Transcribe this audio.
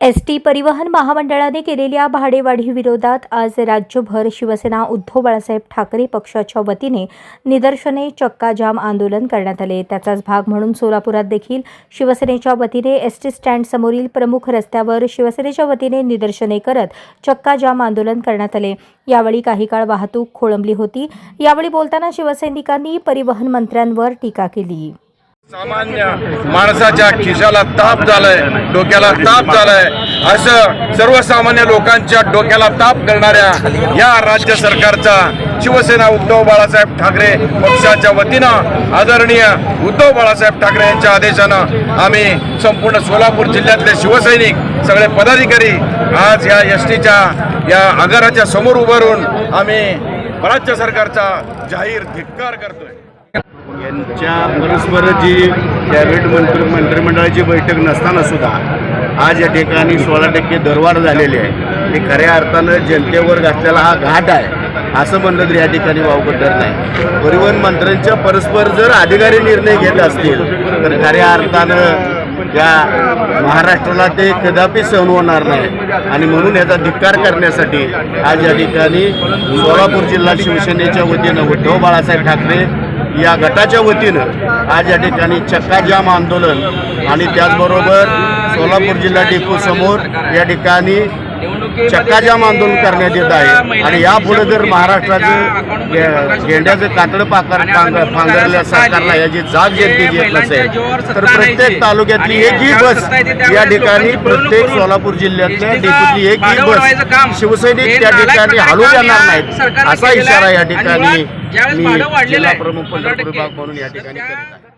S T परिवहन महामंडळाने केलेल्या भाडेवाढीविरोधात आज राज्यभर शिवसेना उद्धव बाळासाहेब ठाकरे पक्षाच्या वतीने निदर्शने चक्काजाम आंदोलन करण्यात आले. त्याचाच भाग म्हणून सोलापुरात देखील शिवसेनेच्या वतीने एस टी स्टँडसमोरील प्रमुख रस्त्यावर शिवसेनेच्या वतीने निदर्शने करत चक्काजाम आंदोलन करण्यात आले. यावेळी काही काळ वाहतूक खोळंबली होती. यावेळी बोलताना शिवसैनिकांनी परिवहन मंत्र्यांवर टीका केली. सामान्य माणसाच्या खिशाला ताप झालाय डोक्याला ताप झालाय. असं सर्वसामान्य लोकांच्या डोक्याला ताप करणाऱ्या या राज्य सरकारचा शिवसेना उद्धव बाळासाहेब ठाकरे पक्षाच्या वतीनं आदरणीय उद्धव बाळासाहेब ठाकरे यांच्या आदेशानं आम्ही संपूर्ण सोलापूर जिल्ह्यातले शिवसैनिक सगळे पदाधिकारी आज या एस टीच्या या आगाराच्या समोर उभारून आम्ही राज्य सरकारचा जाहीर धिक्कार करतोय. यांच्या परस्पर जी कॅबिनेट मंत्री मंत्रिमंडळाची बैठक नसताना सुद्धा आज या ठिकाणी सोळा टक्के दरवाढ झालेली आहे. हे खऱ्या अर्थानं जनतेवर घातलेला हा घाट आहे असं म्हणलं तर या ठिकाणी वावगं धरत नाही. परिवहन मंत्र्यांच्या परस्पर जर अधिकारी निर्णय घेत असतील तर खऱ्या अर्थानं या महाराष्ट्राला ते कदापि सहन होणार नाही. आणि म्हणून याचा धिक्कार करण्यासाठी आज या ठिकाणी सोलापूर जिल्हा शिवसेनेच्या वतीनं उद्धव बाळासाहेब ठाकरे या गटाच्या वतीनं आज या ठिकाणी चक्काजाम आंदोलन आणि त्याचबरोबर सोलापूर जिल्हा डेपो समोर या ठिकाणी चक्काजाम आंदोलन करण्यात येत आहे. आणि यापुढे जर महाराष्ट्राचं गेंड्याचं कातडं पाकर पांघरल्या सरकारला याची जाग जनतेची येत नसेल तर प्रत्येक तालुक्यातली एकही बस या ठिकाणी प्रत्येक सोलापूर जिल्ह्यातल्या डेपोतली एकही बस शिवसैनिक त्या ठिकाणी हलू देणार नाहीत. असा इशारा या ठिकाणी मी जिल्हा प्रमुख पंढरपूर विभाग म्हणून या ठिकाणी करीत आहे.